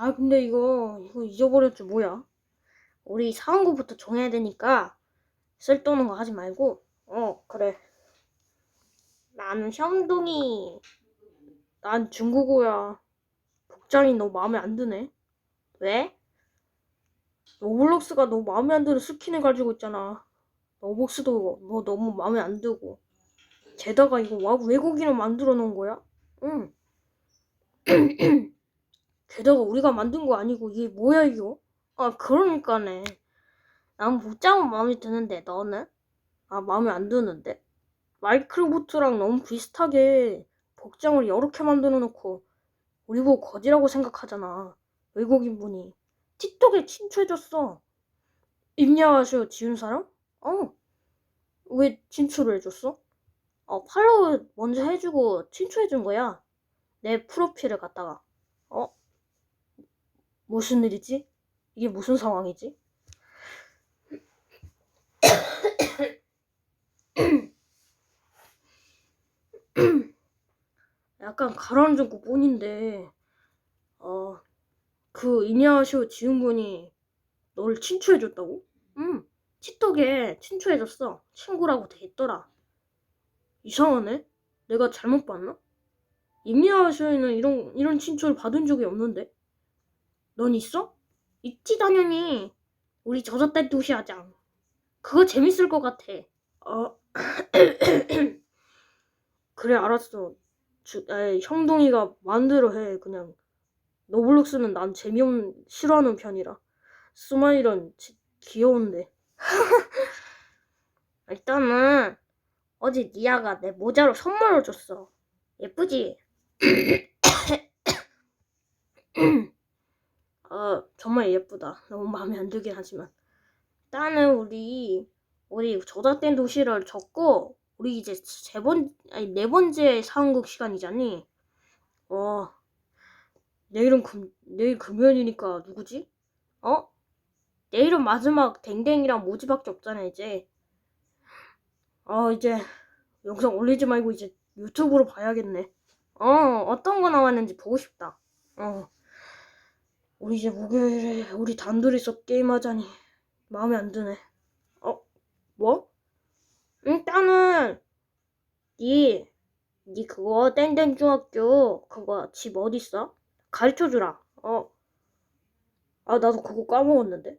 아, 근데 이거, 이거 잊어버렸지, 뭐야? 우리 상황고부터 정해야 되니까, 쓸데없는 거 하지 말고, 어, 그래. 나는 형동이, 난 중국어야. 복장이 너무 마음에 안 드네. 왜? 로블록스가 너무 마음에 안 드는 스킨을 가지고 있잖아. 로복스도 너 너무 마음에 안 들고. 게다가 이거 와- 외국인을 만들어 놓은 거야? 응. 게다가 우리가 만든 거 아니고 이게 뭐야 이거? 아 그러니까네. 난 복장은 마음에 드는데 너는? 아 마음에 안 드는데? 마이크로부트랑 너무 비슷하게 복장을 이렇게 만들어 놓고 우리 보고 거지라고 생각하잖아. 외국인 분이 틱톡에 친추해줬어. 입냐하쇼 지은 사람? 어. 왜 친추를 해줬어? 어 팔로우 먼저 해주고 친추해준 거야. 내 프로필을 갖다가. 어? 무슨 일이지? 이게 무슨 상황이지? 약간 가라앉은 뿐인데, 어, 그 이냐쇼 지은분이 너를 친추해줬다고? 응, 틱톡에 친추해줬어. 친구라고 돼 있더라. 이상하네? 내가 잘못 봤나? 이미아쇼에는 이런, 이런 친추를 받은 적이 없는데? 넌 있어? 있지, 당연히. 우리 저저때 도시하장. 그거 재밌을 것 같아. 어, 그래, 알았어. 주, 에이, 형동이가 마음대로 해, 그냥. 노블록스는 난 재미없는, 싫어하는 편이라. 스마일은 지- 귀여운데. 일단은, 어제 니아가 내 모자로 선물을 줬어. 예쁘지? 어, 정말 예쁘다. 너무 마음에 안 들긴 하지만. 일단은 우리, 우리 저작된 도시를 적고, 우리 이제 세 번, 아니, 네 번째 상황극 시간이잖니? 어, 내일은 금, 내일 금요일이니까 누구지? 어? 내일은 마지막 댕댕이랑 모지밖에 없잖아, 이제. 어, 이제 영상 올리지 말고 이제 유튜브로 봐야겠네. 어, 어떤 거 나왔는지 보고 싶다. 어. 우리 이제 목요일에 우리 단둘이서 게임하자니 마음에 안 드네. 어, 뭐? 일단은 니, 니 그거 땡땡 중학교 그거 집 어디 있어? 가르쳐 주라. 어. 아 나도 그거 까먹었는데.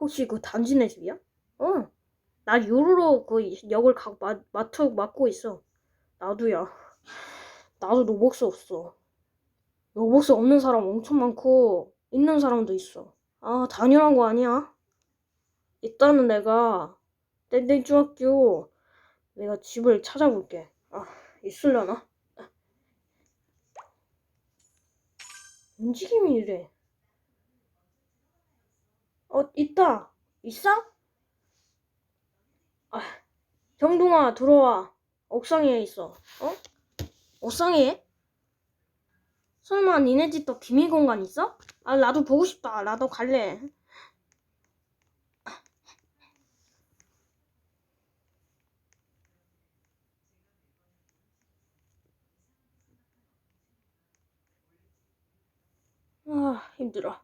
혹시 그 단지네 집이야? 어. 나 유로로 그 역을 각 맡, 맡고 맡고 있어. 나도야. 나도 로벅스 없어. 로벅스 없는 사람 엄청 많고 있는 사람도 있어. 아 당연한 거 아니야? 일단은 내가 땡땡 중학교 내가 집을 찾아볼게. 아 있으려나? 움직임이 이래. 어 있다. 있어? 아 정동아 들어와. 옥상에 있어. 어? 옥상에? 설마 니네 집도 비밀 공간 있어? 아 나도 보고 싶다. 나도 갈래. 아 힘들어.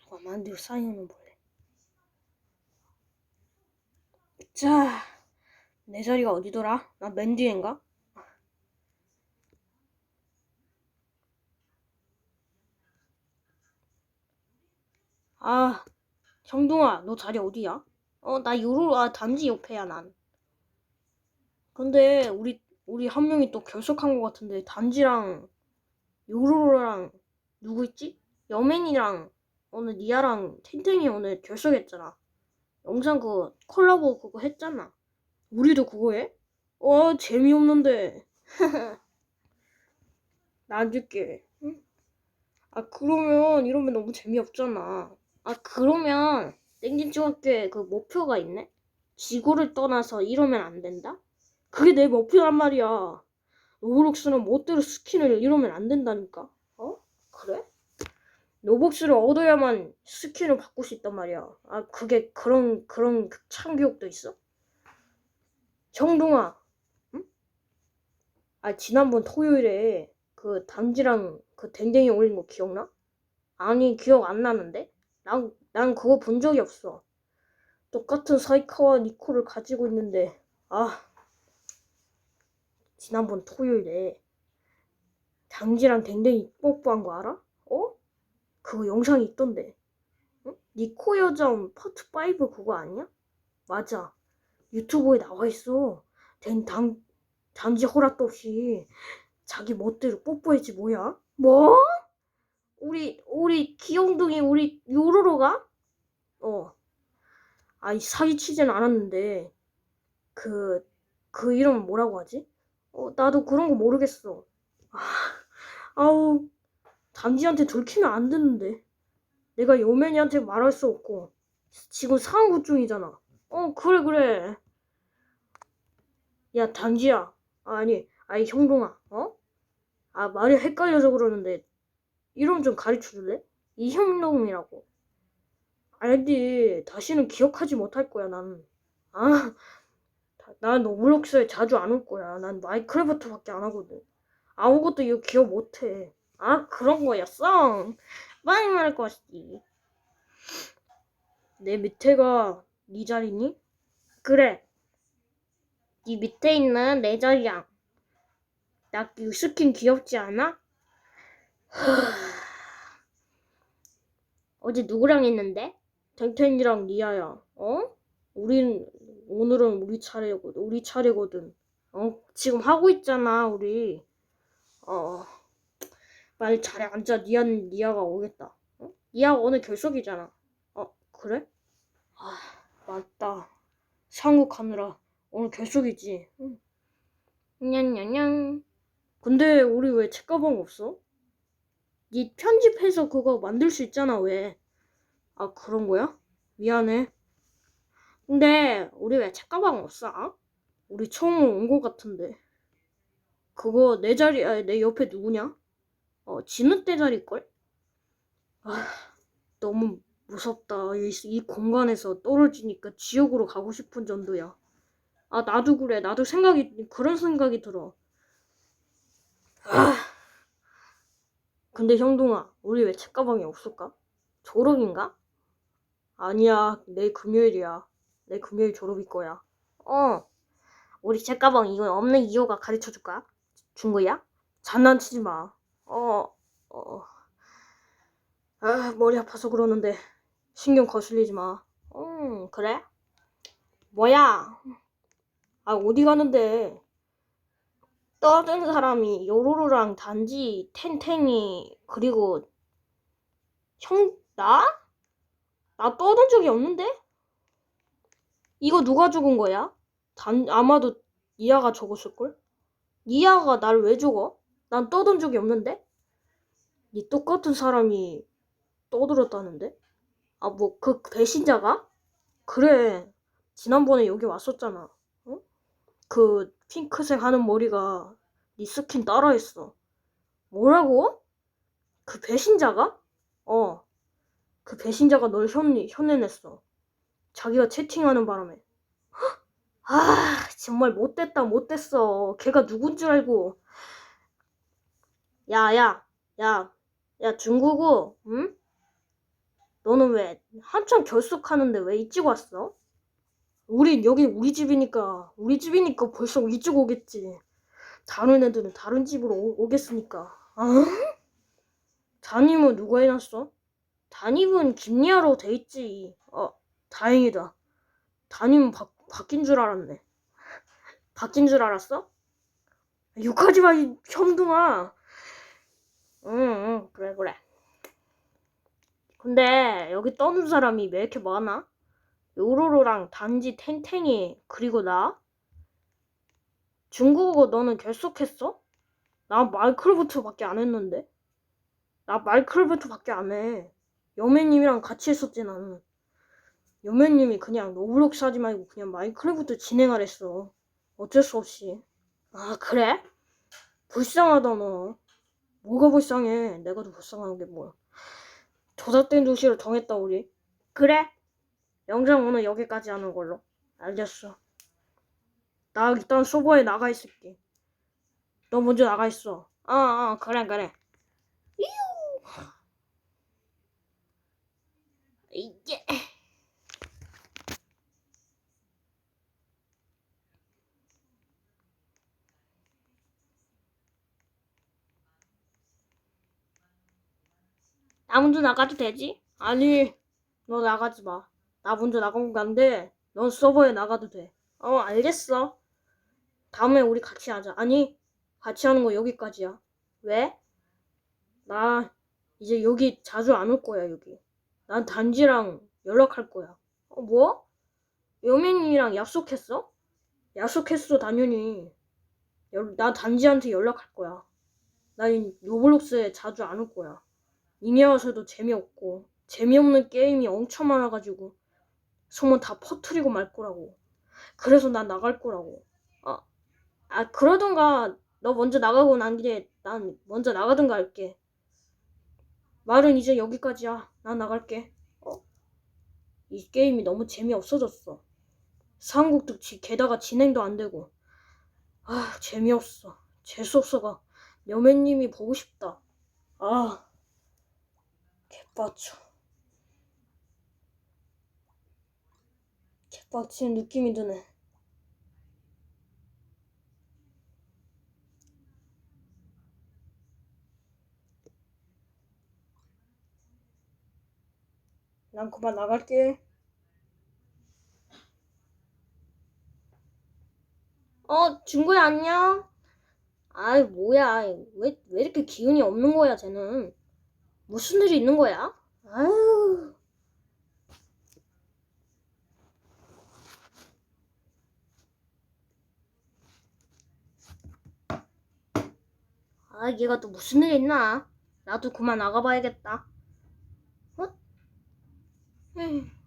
누가 만들고 사인을 볼래. 자, 내 자리가 어디더라? 나 맨 뒤인가? 아, 정동아, 너 자리 어디야? 어, 나 요로, 아, 단지 옆에야, 난. 근데, 우리, 우리 한 명이 또 결석한 것 같은데, 단지랑, 요로로랑, 누구 있지? 여맨이랑, 오늘 니아랑 탱탱이 오늘 결석했잖아. 영상 그 콜라보 그거 했잖아. 우리도 그거 해? 어, 재미없는데. 나 안 줄게. 응? 아, 그러면 이러면 너무 재미없잖아. 아, 그러면 땡진 중학교에 그 목표가 있네? 지구를 떠나서 이러면 안 된다? 그게 내 목표란 말이야. 로블록스는 멋대로 스킨을 이러면 안 된다니까. 어? 그래? 로벅스를 얻어야만 스킨을 바꿀 수 있단 말이야. 아, 그게 그런, 그런 창교육도 있어? 정동아, 아, 지난번 토요일에 그 단지랑 그 댕댕이 올린 거 기억나? 아니, 기억 안 나는데? 난, 난 그거 본 적이 없어. 똑같은 사이카와 니코를 가지고 있는데, 아. 지난번 토요일에 당지랑 댕댕이 뽀뽀한 거 알아? 어? 그거 영상이 있던데. 응? 니코 여정 파트 5 그거 아니야? 맞아. 유튜브에 나와 있어. 댕, 당, 단지 허락도 없이 자기 멋대로 뽀뽀했지 뭐야? 뭐? 우리 우리 귀염둥이 우리 요로로가? 어. 아이 사기치진 않았는데 그그 이름 뭐라고 하지? 어 나도 그런 거 모르겠어. 아, 아우 단지한테 들키면 안 되는데 내가 요맨이한테 말할 수 없고 지금 상황 중이잖아. 어 그래 그래. 야 단지야. 아니 아니 형동아 어? 아 말이 헷갈려서 그러는데 이름 좀 가르쳐 줄래? 이형동이라고. 알지. 다시는 기억하지 못할 거야 나는. 아, 다- 난 로블록스에 자주 안 올 거야. 난 마이크래프트밖에 안 하거든. 아무것도 이거 기억 못해. 아 그런 거였어. 많이 말할 것이지. 내 밑에가 네 자리니? 그래. 네 밑에 있는 내 자리야. 나 유스킨 귀엽지 않아? 어제 누구랑 했는데? 탱탱이랑 리아야. 어? 우린 오늘은 우리 차례거든. 우리 차례거든. 어? 지금 하고 있잖아, 우리. 어. 빨리 자리에 앉아. 리아 리아가 오겠다. 어? 리아가 오늘 결석이잖아. 어, 그래? 아, 맞다. 상욱하느라 오늘 결석이지. 응. 냥냥냥. 근데 우리 왜 책가방 없어? 니 편집해서 그거 만들 수 있잖아, 왜? 아, 그런 거야? 미안해. 근데 우리 왜 책가방 없어? 우리 처음 온거 같은데. 그거 내 자리, 아니, 내 옆에 누구냐? 어, 진우 때 자리걸? 아, 너무 무섭다. 이, 이 공간에서 떨어지니까 지옥으로 가고 싶은 정도야. 아, 나도 그래. 나도 생각이, 그런 생각이 들어. 아. 근데 형동아, 우리 왜 책가방이 없을까? 졸업인가? 아니야, 내일 금요일이야. 내일 금요일 졸업일 거야. 어, 우리 책가방 이거 없는 이유가 가르쳐 줄까? 준 거야? 장난치지 마. 어, 어. 아, 머리 아파서 그러는데 신경 거슬리지 마. 응, 그래? 뭐야? 아, 어디 가는데? 떠든 사람이 요로로랑 단지 탱탱이 그리고 형 나? 나 떠든 적이 없는데? 이거 누가 죽은 거야? 단 아마도 니아가 죽었을걸? 니아가 날 왜 죽어? 난 떠든 적이 없는데? 니 똑같은 사람이 떠들었다는데? 아 뭐 그 배신자가? 그래 지난번에 여기 왔었잖아 어? 그 핑크색 하는 머리가 니 스킨 따라했어 뭐라고? 그 배신자가? 어. 그 배신자가 널 현, 현해냈어. 자기가 채팅하는 바람에. 헉! 아, 정말 못됐다, 못됐어. 걔가 누군 줄 알고. 야, 야, 야, 야, 중국어, 응? 너는 왜 한참 결석하는데 왜 일찍 왔어? 우리 여기 우리 집이니까 우리 집이니까 벌써 일찍 오겠지. 다른 애들은 다른 집으로 오, 오겠으니까. 아? 담임은 누가 해놨어? 담임은 김리아로 돼 있지. 어, 다행이다. 담임은 바, 바뀐 줄 알았네. 바뀐 줄 알았어? 욕하지 마, 이 형둥아. 응, 응, 그래, 그래. 근데 여기 떠는 사람이 왜 이렇게 많아? 요로로랑 단지 탱탱이 그리고 나? 중국어 너는 결석했어? 나 마이크로부트밖에 안 했는데. 나 마이크로부트밖에 안 해. 여매님이랑 같이 했었지 나는. 여매님이 그냥 로블록스 하지 말고 그냥 마이크로부트 진행하랬어. 어쩔 수 없이. 아 그래? 불쌍하다 너. 뭐가 불쌍해? 내가 더 불쌍한 게 뭐야? 조작된 도시로 정했다 우리. 그래? 영상 오늘 여기까지 하는 걸로. 알겠어. 나 일단 서버에 나가 있을게. 너 먼저 나가 있어. 어, 어, 그래, 그래. 이유. 이게. 나 먼저 나가도 되지? 아니, 너 나가지 마. 나 먼저 나가면 안 돼. 넌 서버에 나가도 돼. 어, 알겠어. 다음에 우리 같이 하자. 아니, 같이 하는 거 여기까지야. 왜? 나 이제 여기 자주 안 올 거야, 여기. 난 단지랑 연락할 거야. 어, 뭐? 여민이랑 약속했어? 약속했어, 당연히. 연- 나 단지한테 연락할 거야. 난 로블록스에 자주 안 올 거야. 이미 와서도 재미없고, 재미없는 게임이 엄청 많아가지고, 소문 다 퍼뜨리고 말 거라고. 그래서 난 나갈 거라고. 아, 아, 그러던가, 너 먼저 나가고 난 뒤에 난 먼저 나가든가 할게. 말은 이제 여기까지야. 난 나갈게. 어? 이 게임이 너무 재미없어졌어. 상국도 지, 게다가 진행도 안 되고. 아, 재미없어. 재수없어가. 여매님이 보고 싶다. 아, 개빡쳐. 개빡치는 느낌이 드네. 난 그만 나갈게. 어, 중구야, 안녕? 아이, 뭐야. 왜, 왜 이렇게 기운이 없는 거야, 쟤는? 무슨 일이 있는 거야? 아유. 아, 얘가 또 무슨 일 있나? 나도 그만 나가봐야겠다. 어? 에휴.